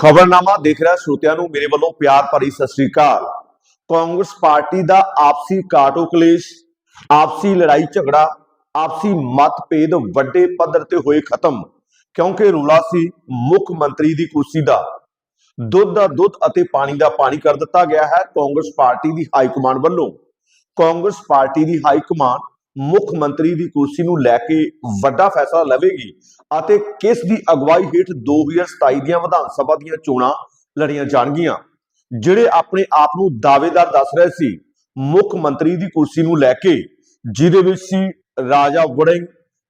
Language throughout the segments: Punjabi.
ਖਬਰਨਾਮਾ ਦੇਖ ਰਿਹਾ ਸਰੋਤਿਆਂ ਨੂੰ, ਮੇਰੇ ਵੱਲੋਂ ਪਿਆਰ ਭਰੀ ਸਤਿ ਸ੍ਰੀ ਅਕਾਲ। ਕਾਂਗਰਸ ਪਾਰਟੀ ਦਾ ਆਪਸੀ ਕਾਟੋ ਕਲੇਸ਼, ਆਪਸੀ ਲੜਾਈ ਝਗੜਾ, ਆਪਸੀ ਮਤਭੇਦ ਵੱਡੇ ਪੱਧਰ ਤੇ ਹੋਏ ਖਤਮ, ਕਿਉਂਕਿ ਰੂਲਾ ਸੀ ਮੁੱਖ ਮੰਤਰੀ ਦੀ ਕੁਰਸੀ ਦਾ। ਦੁੱਧ ਦਾ ਦੁੱਧ ਅਤੇ ਪਾਣੀ ਦਾ ਪਾਣੀ ਕਰ ਦਿੱਤਾ ਗਿਆ ਹੈ ਕਾਂਗਰਸ ਪਾਰਟੀ ਦੀ ਹਾਈ ਕਮਾਂਡ ਵੱਲੋਂ। ਕਾਂਗਰਸ ਪਾਰਟੀ ਦੀ ਹਾਈ ਕਮਾਂਡ ਮੁੱਖ ਮੰਤਰੀ ਦੀ ਕੁਰਸੀ ਨੂੰ ਲੈ ਕੇ ਵੱਡਾ ਫੈਸਲਾ ਲਵੇਗੀ ਅਤੇ ਕਿਸ ਦੀ ਅਗਵਾਈ ਹੇਠ 2027 ਦੀਆਂ ਵਿਧਾਨ ਸਭਾ ਦੀਆਂ ਚੋਣਾਂ ਲੜੀਆਂ ਜਾਣਗੀਆਂ। ਜਿਹੜੇ ਆਪਣੇ ਆਪ ਨੂੰ ਦਾਅਵੇਦਾਰ ਦੱਸ ਰਹੇ ਸੀ ਮੁੱਖ ਮੰਤਰੀ ਦੀ ਕੁਰਸੀ ਨੂੰ ਲੈ ਕੇ ਜਿਹਦੇ ਵਿੱਚ ਸੀ ਰਾਜਾ ਵੜਿੰਗ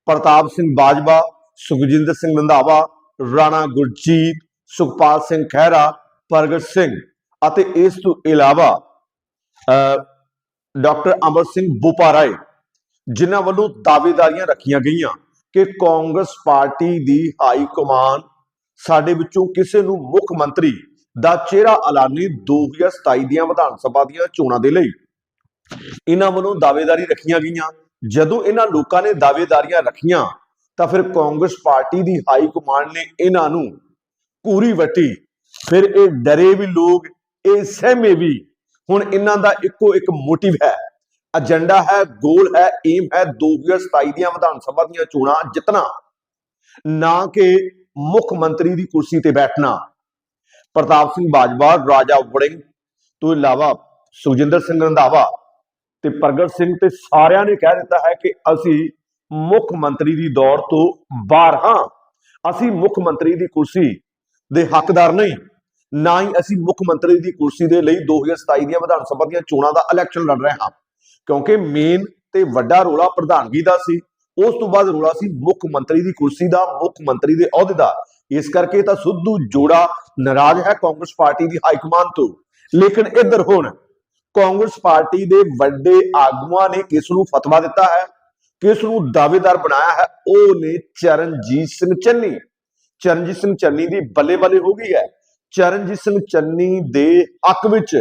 ਪ੍ਰਤਾਪ ਸਿੰਘ ਬਾਜਵਾ ਸੁਖਜਿੰਦਰ ਸਿੰਘ ਰੰਧਾਵਾ ਰਾਣਾ ਗੁਰਜੀਤ ਸੁਖਪਾਲ ਸਿੰਘ ਖਹਿਰਾ ਪ੍ਰਗਟ ਸਿੰਘ ਅਤੇ ਇਸ ਤੋਂ ਇਲਾਵਾ ਅਹ, ਡਾਕਟਰ ਅਮਰ ਸਿੰਘ ਬੁਪਾਰਾਏ। ਜਿਨ੍ਹਾਂ ਵੱਲੋਂ ਦਾਅਵੇਦਾਰੀਆਂ ਰੱਖੀਆਂ ਗਈਆਂ ਕਿ ਕਾਂਗਰਸ ਪਾਰਟੀ ਦੀ ਹਾਈ ਕਮਾਨ ਸਾਡੇ ਵਿੱਚੋਂ ਕਿਸੇ ਨੂੰ ਮੁੱਖ ਮੰਤਰੀ ਦਾ ਚਿਹਰਾ ਐਲਾਨੀ 2027 ਦੀਆਂ ਵਿਧਾਨ ਸਭਾ ਦੀਆਂ ਚੋਣਾਂ ਦੇ ਲਈ। ਇਹਨਾਂ ਵੱਲੋਂ ਦਾਅਵੇਦਾਰੀ ਰੱਖੀਆਂ ਗਈਆਂ। ਜਦੋਂ ਇਹਨਾਂ ਲੋਕਾਂ ਨੇ ਦਾਅਵੇਦਾਰੀਆਂ ਰੱਖੀਆਂ, ਤਾਂ ਫਿਰ ਕਾਂਗਰਸ ਪਾਰਟੀ ਦੀ ਹਾਈ ਕਮਾਂਡ ਨੇ ਇਹਨਾਂ ਨੂੰ ਪੂਰੀ ਵਟੀ। ਫਿਰ ਇਹ ਡਰੇ ਵੀ ਲੋਕ, ਇਹ ਸਹਿਮੇ ਵੀ। ਹੁਣ ਇਹਨਾਂ ਦਾ ਇੱਕੋ ਇੱਕ ਮੋਟਿਵ ਹੈ। ਏਜੰਡਾ ਹੈ ਗੋਲ ਹੈ ਏਮ ਹੈ 2027 ਦੀਆਂ ਵਿਧਾਨ ਸਭਾ ਦੀਆਂ ਚੋਣਾਂ ਜਿੱਤਣਾ, ਨਾ ਕਿ ਮੁੱਖ ਮੰਤਰੀ ਦੀ ਕੁਰਸੀ ਤੇ ਬੈਠਣਾ। ਪ੍ਰਤਾਪ ਸਿੰਘ ਬਾਜਵਾ, ਰਾਜਾ ਵੜਿੰਗ, ਤੋਂ ਇਲਾਵਾ ਸੁਖਜਿੰਦਰ ਸਿੰਘ ਰੰਧਾਵਾ ਤੇ ਪ੍ਰਗਟ ਸਿੰਘ ਤੇ ਸਾਰਿਆਂ ਨੇ ਕਹਿ ਦਿੱਤਾ ਹੈ ਕਿ ਅਸੀਂ ਮੁੱਖ ਮੰਤਰੀ ਦੀ ਦੌੜ ਤੋਂ ਬਾਹਰ ਹਾਂ। ਅਸੀਂ ਮੁੱਖ ਮੰਤਰੀ ਦੀ ਕੁਰਸੀ ਦੇ ਹੱਕਦਾਰ ਨਹੀਂ, ਨਾ ਹੀ ਅਸੀਂ ਮੁੱਖ ਮੰਤਰੀ ਦੀ ਕੁਰਸੀ ਦੇ ਲਈ 2027 ਦੀਆਂ ਵਿਧਾਨ ਸਭਾ ਦੀਆਂ ਚੋਣਾਂ ਦਾ ਇਲੈਕਸ਼ਨ ਲੜ ਰਹੇ ਹਾਂ। ਕਿਉਂਕਿ ਮੇਨ ਤੇ ਵੱਡਾ ਰੋਲਾ ਪ੍ਰਧਾਨਗੀ ਦਾ ਸੀ, ਉਸ ਤੋਂ ਬਾਅਦ ਰੋਲਾ ਸੀ ਮੁੱਖ ਮੰਤਰੀ ਦੀ ਕੁਰਸੀ ਦਾ, ਮੁੱਖ ਮੰਤਰੀ ਦੇ ਅਹੁਦੇ ਦਾ। ਇਸ ਕਰਕੇ ਤਾਂ ਸੁੱਧੂ ਜੋੜਾ ਨਾਰਾਜ਼ ਹੈ ਕਾਂਗਰਸ ਪਾਰਟੀ ਦੀ ਹਾਈ ਕਮਾਂਡ ਤੋਂ। ਲੇਕਿਨ ਇੱਧਰ ਹੁਣ ਕਾਂਗਰਸ ਪਾਰਟੀ ਦੇ ਵੱਡੇ ਆਗੂਆਂ ਨੇ ਕਿਸ ਨੂੰ ਫਤਵਾ ਦਿੱਤਾ ਹੈ, ਕਿਸ ਨੂੰ ਦਾਅਵੇਦਾਰ ਬਣਾਇਆ ਹੈ, ਉਹ ਨੇ ਚਰਨਜੀਤ ਸਿੰਘ ਚੰਨੀ। ਚਰਨਜੀਤ ਸਿੰਘ ਚੰਨੀ ਦੀ ਬੱਲੇ ਬੱਲੇ ਹੋ ਗਈ ਹੈ। ਚਰਨਜੀਤ ਸਿੰਘ ਚੰਨੀ ਦੇ ਹੱਕ ਵਿੱਚ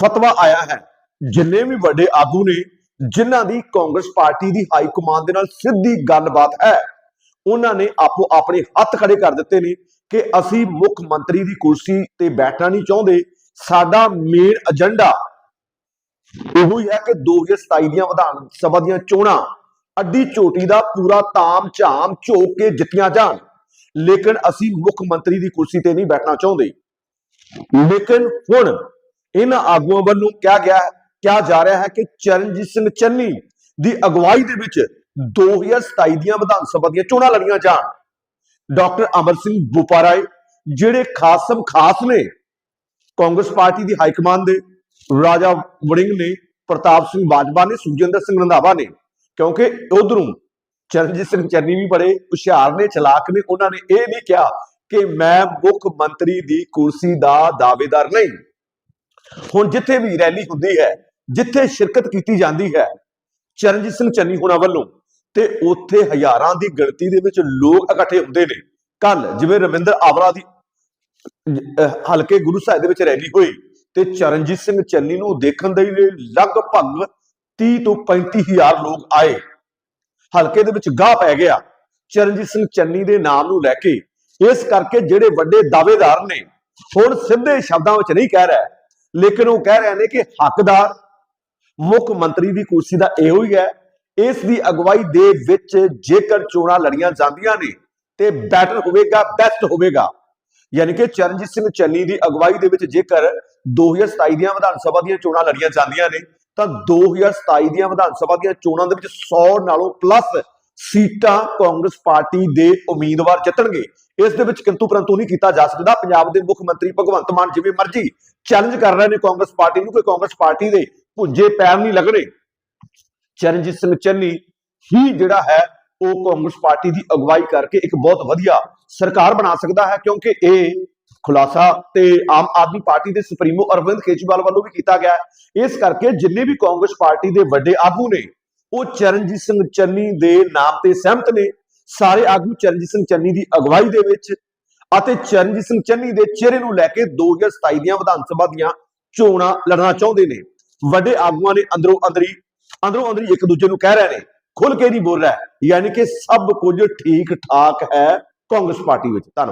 ਫਤਵਾ ਆਇਆ ਹੈ। ਜਿੰਨੇ ਵੀ ਵੱਡੇ ਆਗੂ ਨੇ, ਜਿਨ੍ਹਾਂ ਦੀ ਕਾਂਗਰਸ ਪਾਰਟੀ ਦੀ ਹਾਈ ਕਮਾਂਡ ਦੇ ਨਾਲ ਸਿੱਧੀ ਗੱਲਬਾਤ ਹੈ, ਉਹਨਾਂ ਨੇ ਆਪੋ ਆਪਣੇ ਹੱਥ ਖੜੇ ਕਰ ਦਿੱਤੇ ਨੇ ਕਿ ਅਸੀਂ ਮੁੱਖ ਮੰਤਰੀ ਦੀ ਕੁਰਸੀ ਤੇ ਬੈਠਣਾ ਨਹੀਂ ਚਾਹੁੰਦੇ। ਸਾਡਾ ਮੇਨ ਏਜੰਡਾ ਇਹੋ ਹੀ ਹੈ ਕਿ 2027 ਦੀਆਂ ਵਿਧਾਨ ਸਭਾ ਦੀਆਂ ਚੋਣਾਂ ਅੱਡੀ ਚੋਟੀ ਦਾ ਪੂਰਾ ਤਾਮ ਝਾਮ ਝੋਕ ਕੇ ਜਿੱਤੀਆਂ ਜਾਣ। ਲੇਕਿਨ ਅਸੀਂ ਮੁੱਖ ਮੰਤਰੀ ਦੀ ਕੁਰਸੀ ਤੇ ਨਹੀਂ ਬੈਠਣਾ ਚਾਹੁੰਦੇ। ਲੇਕਿਨ ਹੁਣ ਇਹਨਾਂ ਆਗੂਆਂ ਵੱਲੋਂ ਕਿਹਾ ਗਿਆ ਕਿਹਾ ਜਾ ਰਿਹਾ ਹੈ ਕਿ ਚਰਨਜੀਤ ਸਿੰਘ ਚੰਨੀ ਦੀ ਅਗਵਾਈ ਦੇ ਵਿੱਚ 2027 ਦੀਆਂ ਵਿਧਾਨ ਸਭਾ ਦੀਆਂ ਚੋਣਾਂ ਲੜੀਆਂ ਜਾਣ। ਡਾਕਟਰ ਅਮਰ ਸਿੰਘ ਬੁਪਾਰਾਏ, ਜਿਹੜੇ ਖਾਸਮ ਖਾਸ ਨੇ, ਕਾਂਗਰਸ ਪਾਰਟੀ ਦੀ ਹਾਈ ਕਮਾਂਡ ਦੇ, ਰਾਜਾ ਵੜਿੰਗ ਨੇ, ਪ੍ਰਤਾਪ ਸਿੰਘ ਬਾਜਵਾ ਨੇ, ਸੁਖਜਿੰਦਰ ਸਿੰਘ ਰੰਧਾਵਾ ਨੇ, ਕਿਉਂਕਿ ਉਧਰੋਂ ਚਰਨਜੀਤ ਸਿੰਘ ਚੰਨੀ ਵੀ ਬੜੇ ਹੁਸ਼ਿਆਰ ਨੇ, ਚਲਾਕ ਨੇ, ਉਹਨਾਂ ਨੇ ਇਹ ਨਹੀਂ ਕਿਹਾ ਕਿ ਮੈਂ ਮੁੱਖ ਮੰਤਰੀ ਦੀ ਕੁਰਸੀ ਦਾ ਦਾਅਵੇਦਾਰ ਨਹੀਂ। ਹੁਣ ਜਿੱਥੇ ਵੀ ਰੈਲੀ ਹੁੰਦੀ ਹੈ ਜਿੱਥੇ ਸ਼ਿਰਕਤ ਕੀਤੀ ਜਾਂਦੀ ਹੈ, ਚਰਨਜੀਤ ਸਿੰਘ ਚੰਨੀ ਹੋਣਾ ਵੱਲੋਂ, ਤੇ ਉੱਥੇ ਹਜ਼ਾਰਾਂ ਦੀ ਗਿਣਤੀ ਦੇ ਵਿੱਚ ਲੋਕ ਇਕੱਠੇ ਹੁੰਦੇ ਨੇ। ਕੱਲ ਜਿਵੇਂ ਰਵਿੰਦਰ ਆਵਲਾ ਦੀ ਹਲਕੇ ਗੁਰੂ ਸਾਹਿਬ ਦੇ ਵਿੱਚ ਰੈਲੀ ਹੋਈ, ਤੇ ਚਰਨਜੀਤ ਸਿੰਘ ਚੰਨੀ ਨੂੰ ਦੇਖਣ ਦੇ ਲਈ ਲਗਭਗ 30 ਤੋਂ 35 ਹਜ਼ਾਰ ਲੋਕ ਆਏ। ਹਲਕੇ ਦੇ ਵਿੱਚ ਗਾਹ ਪੈ ਗਿਆ। ਚਰਨਜੀਤ ਸਿੰਘ ਚੰਨੀ ਦੇ ਨਾਮ ਨੂੰ ਲੈ ਕੇ, ਇਸ ਕਰਕੇ ਜਿਹੜੇ ਵੱਡੇ ਦਾਅਵੇਦਾਰ ਨੇ, ਹੁਣ ਸਿੱਧੇ ਸ਼ਬਦਾਂ ਵਿੱਚ ਨਹੀਂ ਕਹਿ ਰਿਹਾ, ਲੇਕਿਨ ਉਹ ਕਹਿ ਰਹੇ ਨੇ ਕਿ ਹੱਕਦਾਰ ਮੁੱਖ ਮੰਤਰੀ ਦੀ ਕੁਰਸੀ ਦਾ ਇਹੋ ਹੀ ਹੈ, ਇਸ ਦੀ ਅਗਵਾਈ ਦੇ ਵਿੱਚ ਜੇਕਰ ਚੋਣਾਂ ਲੜੀਆਂ ਜਾਂਦੀਆਂ ਨੇ, ਤੇ ਬੈਟਰ ਹੋਵੇਗਾ ਬੈਸਟ ਹੋਵੇਗਾ। ਯਾਨੀ ਕਿ ਚਰਨਜੀਤ ਸਿੰਘ ਚੰਨੀ ਦੀ ਅਗਵਾਈ ਦੇ ਵਿੱਚ ਜੇਕਰ 2027 ਦੀਆਂ ਵਿਧਾਨ ਸਭਾ ਦੀਆਂ ਚੋਣਾਂ ਲੜੀਆਂ ਜਾਂਦੀਆਂ ਨੇ, ਤਾਂ 2027 ਦੀਆਂ ਵਿਧਾਨ ਸਭਾ ਦੀਆਂ ਚੋਣਾਂ ਦੇ ਵਿੱਚ 100 ਨਾਲੋਂ ਪਲੱਸ ਸੀਟਾਂ ਕਾਂਗਰਸ ਪਾਰਟੀ ਦੇ ਉਮੀਦਵਾਰ ਜਿੱਤਣਗੇ। ਇਸ ਦੇ ਵਿੱਚ ਕਿੰਤੂ ਪਰੰਤੂ ਨਹੀਂ ਕੀਤਾ ਜਾ ਸਕਦਾ। ਪੰਜਾਬ ਦੇ ਮੁੱਖ ਮੰਤਰੀ ਭਗਵੰਤ ਮਾਨ ਜਿਵੇਂ ਮਰਜ਼ੀ ਚੈਲੰਜ ਕਰ ਰਹੇ ਨੇ ਕਾਂਗਰਸ ਪਾਰਟੀ ਨੂੰ ਕਿ ਕਾਂਗਰਸ ਪਾਰਟੀ ਦੇ ਭੁੱਜੇ ਪੈਰ ਨਹੀਂ ਲੱਗਣੇ ਚਰਨਜੀਤ ਸਿੰਘ ਚੰਨੀ ਹੀ ਜਿਹੜਾ ਹੈ, ਉਹ ਕਾਂਗਰਸ ਪਾਰਟੀ ਦੀ ਅਗਵਾਈ ਕਰਕੇ ਇੱਕ ਬਹੁਤ ਵਧੀਆ ਸਰਕਾਰ ਬਣਾ ਸਕਦਾ ਹੈ, ਕਿਉਂਕਿ ਇਹ ਖੁਲਾਸਾ ਤੇ ਆਮ ਆਦਮੀ ਪਾਰਟੀ ਦੇ ਸੁਪਰੀਮੋ ਅਰਵਿੰਦ ਕੇਜਰੀਵਾਲ ਵੱਲੋਂ ਵੀ ਕੀਤਾ ਗਿਆ ਇਸ ਕਰਕੇ ਜਿੰਨੇ ਵੀ ਕਾਂਗਰਸ ਪਾਰਟੀ ਦੇ ਵੱਡੇ ਆਗੂ ਨੇ, ਉਹ ਚਰਨਜੀਤ ਸਿੰਘ ਚੰਨੀ ਦੇ ਨਾਮ ਤੇ ਸਹਿਮਤ ਨੇ। ਸਾਰੇ ਆਗੂ ਚਰਨਜੀਤ ਸਿੰਘ ਚੰਨੀ ਦੀ ਅਗਵਾਈ ਦੇ ਵਿੱਚ ਅਤੇ ਚਰਨਜੀਤ ਸਿੰਘ ਚੰਨੀ ਦੇ ਚਿਹਰੇ ਨੂੰ ਲੈ ਕੇ 2027 ਦੀਆਂ ਵਿਧਾਨ ਸਭਾ ਦੀਆਂ ਚੋਣਾਂ ਲੜਨਾ ਚਾਹੁੰਦੇ ਨੇ। ਵੱਡੇ ਆਗੂਆਂ ਨੇ ਅੰਦਰੋਂ ਅੰਦਰੀ ਅੰਦਰੋਂ ਅੰਦਰੀ ਇੱਕ ਦੂਜੇ ਨੂੰ ਕਹਿ ਰਹੇ ਨੇ ਖੁੱਲ ਕੇ ਨਹੀਂ ਬੋਲ ਰਿਹਾ। ਯਾਨੀ ਕਿ ਸਭ ਕੁਝ ਠੀਕ ਠਾਕ ਹੈ ਕਾਂਗਰਸ ਪਾਰਟੀ ਵਿੱਚ। ਧੰਨਵਾਦ।